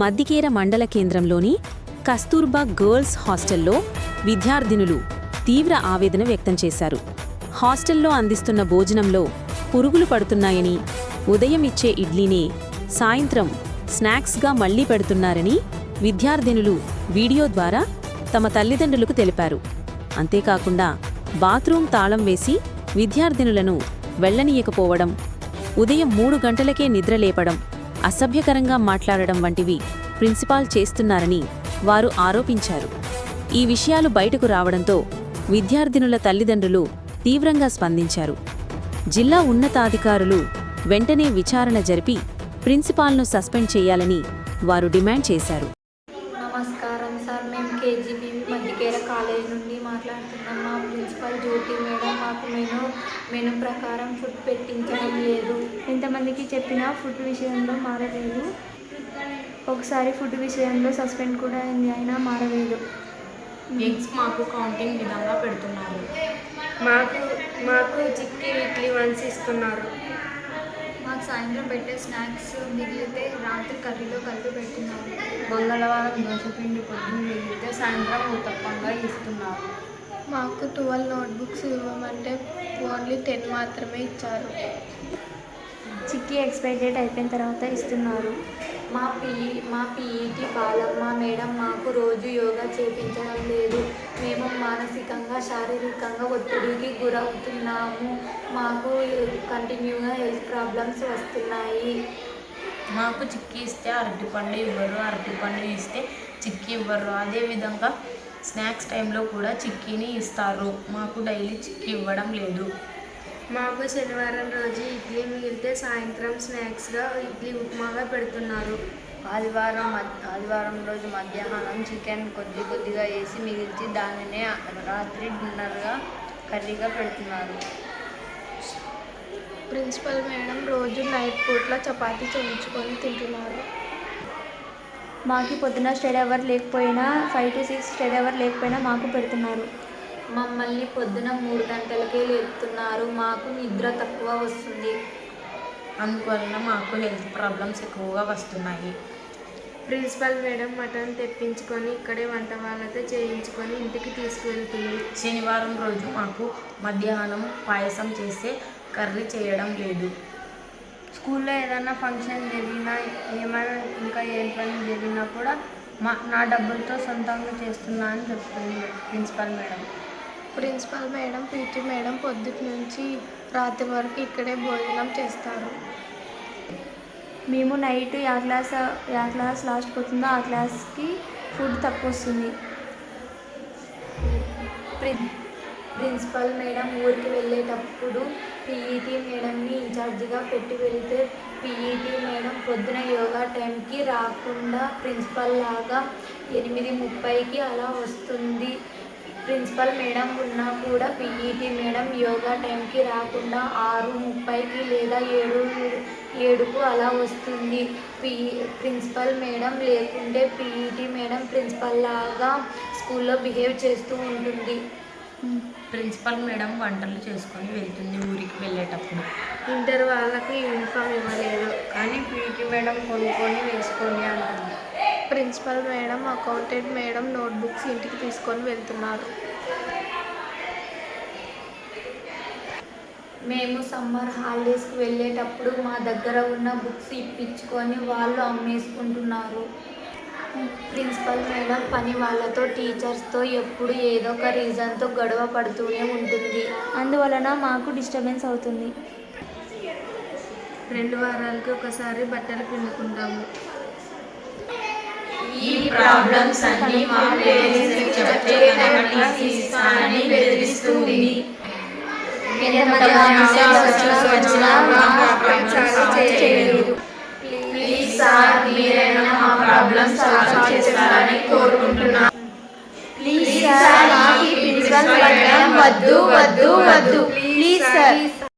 మద్దికేర మండల కేంద్రంలోని కస్తూర్బా గర్ల్స్ హాస్టల్లో విద్యార్థినులు తీవ్ర ఆవేదన వ్యక్తం చేశారు. హాస్టల్లో అందిస్తున్న భోజనంలో పురుగులు పడుతున్నాయని ఉదయం ఇచ్చే ఇడ్లీనే సాయంత్రం స్నాక్స్గా మళ్ళీ పెడుతున్నారని విద్యార్థినులు వీడియో ద్వారా తమ తల్లిదండ్రులకు తెలిపారు. అంతేకాకుండా బాత్రూం తాళం వేసి విద్యార్థినులను వెళ్ళనీయకపోవడం ఉదయం మూడు గంటలకే నిద్రలేపడం అసభ్యకరంగా మాట్లాడడం వంటివి ప్రిన్సిపాల్ చేస్తున్నారని వారు ఆరోపించారు. ఈ విషయాలు బయటకు రావడంతో విద్యార్థినుల తల్లిదండ్రులు తీవ్రంగా స్పందించారు. జిల్లా ఉన్నతాధికారులు వెంటనే విచారణ జరిపి ప్రిన్సిపాల్ను సస్పెండ్ చేయాలని వారు డిమాండ్ చేశారు. మాకు మెను మెను ప్రకారం ఫుడ్ పెట్టించడం లేదు. ఎంతమందికి చెప్పినా ఫుడ్ విషయంలో మారలేదు. ఒకసారి ఫుడ్ విషయంలో సస్పెండ్ కూడా అయింది అయినా మారలేదు. ఎగ్స్ మాకు కౌంటింగ్ విధంగా పెడుతున్నారు. మాకు మాకు చిక్కీ వీక్లీ వన్స్ ఇస్తున్నారు. మాకు సాయంత్రం పెట్టే స్నాక్స్ మిగిలితే రాత్రి కర్రీలో కలిపి పెడుతున్నారు. మంగళవారం దోశపిండి పొద్దున్న మిగిలితే సాయంత్రం ఉత్తప్పంగా ఇస్తున్నారు. మాకు ట్వెల్వ్ నోట్బుక్స్ ఇవ్వమంటే ఓన్లీ టెన్ మాత్రమే ఇచ్చారు. చిక్కీ ఎక్స్పైరీ డేట్ అయిపోయిన తర్వాత ఇస్తున్నారు. మా పిఈ మా పీఈటీ బాలమ్మ మేడం మాకు రోజు యోగా చేపించడం లేదు. మేము మానసికంగా శారీరకంగా ఒత్తిడికి గురవుతున్నాము. మాకు కంటిన్యూగా హెల్త్ ప్రాబ్లమ్స్ వస్తున్నాయి. మాకు చిక్కీ ఇస్తే అరటిపండు ఇవ్వరు అరటిపండు ఇస్తే చిక్కీ ఇవ్వరు. అదేవిధంగా స్నాక్స్ టైంలో కూడా చిక్కీని ఇస్తారు. మాకు డైలీ చిక్కీ ఇవ్వడం లేదు. మాకు శనివారం రోజు ఇడ్లీ మిగిలితే సాయంత్రం స్నాక్స్గా ఇడ్లీ ఉప్మాగా పెడుతున్నారు. ఆదివారం మధ్- ఆదివారం రోజు మధ్యాహ్నం చికెన్ కొద్ది కొద్దిగా వేసి మిగిల్చి దానినే రాత్రి డిన్నర్గా కర్రీగా పెడుతున్నారు. ప్రిన్సిపల్ మేడం రోజు నైట్ పూట్ల చపాతీ చేయించుకొని తింటున్నారు. మాకు పొద్దున స్టడీ అవర్ లేకపోయినా five to six study hour లేకపోయినా మాకు పెడుతున్నారు. మమ్మల్ని పొద్దున మూడు గంటలకే లేపుతున్నారు. మాకు నిద్ర తక్కువ వస్తుంది. అందువలన మాకు హెల్త్ ప్రాబ్లమ్స్ ఎక్కువగా వస్తున్నాయి. ప్రిన్సిపల్ మేడం మటన్ తెప్పించుకొని ఇక్కడే వంట వాళ్ళతో చేయించుకొని ఇంటికి తీసుకువెళ్తుంది శనివారం రోజు మాకు మధ్యాహ్నం పాయసం చేస్తే కర్రీ చేయడం లేదు. స్కూల్లో ఏదైనా ఫంక్షన్ జరిగినా ఏమైనా ఇంకా ఏ పని జరిగినా కూడా మా నా డబ్బులతో సొంతంగా చేస్తున్నా అని చెప్తుంది principal madam. Principal madam PT madam పొద్దుటి నుంచి రాత్రి వరకు ఇక్కడే భోజనం చేస్తారు. మేము నైట్ యా క్లాస్ యా క్లాస్ లాస్ట్ పోతుందో ఆ క్లాస్కి ఫుడ్ తక్కువ వస్తుంది ప్రిన్ ప్రిన్సిపల్ మేడం ఊరికి వెళ్ళేటప్పుడు పీఈటీ మేడంని ఇన్ఛార్జిగా పెట్టి వెళితే పీఈటీ మేడం పొద్దున యోగా టైంకి రాకుండా ప్రిన్సిపల్ లాగా ఎనిమిది ముప్పైకి అలా వస్తుంది. ప్రిన్సిపల్ మేడం ఉన్నా కూడా పీఈటీ మేడం యోగా టైంకి రాకుండా ఆరు ముప్పైకి లేదా ఏడు ఏడుకు అలా వస్తుంది. పీ ప్రిన్సిపల్ మేడం లేకుంటే పీఈటీ మేడం ప్రిన్సిపల్ లాగా స్కూల్లో బిహేవ్ చేస్తూ ఉంటుంది. ప్రిన్సిపల్ మేడం వంటలు చేసుకొని వెళ్తుంది ఊరికి వెళ్ళేటప్పుడు. ఇంటర్ వాళ్ళకి యూనిఫామ్ ఇవ్వలేదు. కానీ పీటీ మేడం కొనుక్కొని వేసుకోండి అంటుంది. Principal madam accountant madam notebooks ఇంటికి తీసుకొని వెళ్తున్నారు. మేము సమ్మర్ హాలిడేస్కి వెళ్ళేటప్పుడు మా దగ్గర ఉన్న బుక్స్ ఇప్పించుకొని వాళ్ళు అమ్మేసుకుంటున్నారు. ప్రిన్సిపల్ మేడం పని వాళ్ళతో టీచర్స్తో ఎప్పుడు ఏదో ఒక రీజన్తో గొడవ పడుతూనే ఉంటుంది. అందువలన మాకు డిస్టర్బెన్స్ అవుతుంది. రెండు వారాలకి ఒకసారి బట్టలు పిండుకుంటాము. ఈ ప్రాబ్లమ్స్ అన్ని మా పేరెంట్స్కి చెప్తే కనుక టీసీ ఇస్తానని బెదిరిస్తుంది వచ్చినా మా ప్రాబ్లమ్స్ చేయలేదు. ప్లీజ్ సార్ మీరైనా ప్రాబ్లమ్స్ సాల్వ్ చేస్తారని కోరుకుంటున్నాను ప్లీజ్ సార్ మాకు ప్రిన్సిపల్ మేడం వద్దు వద్దు వద్దు. Please sir.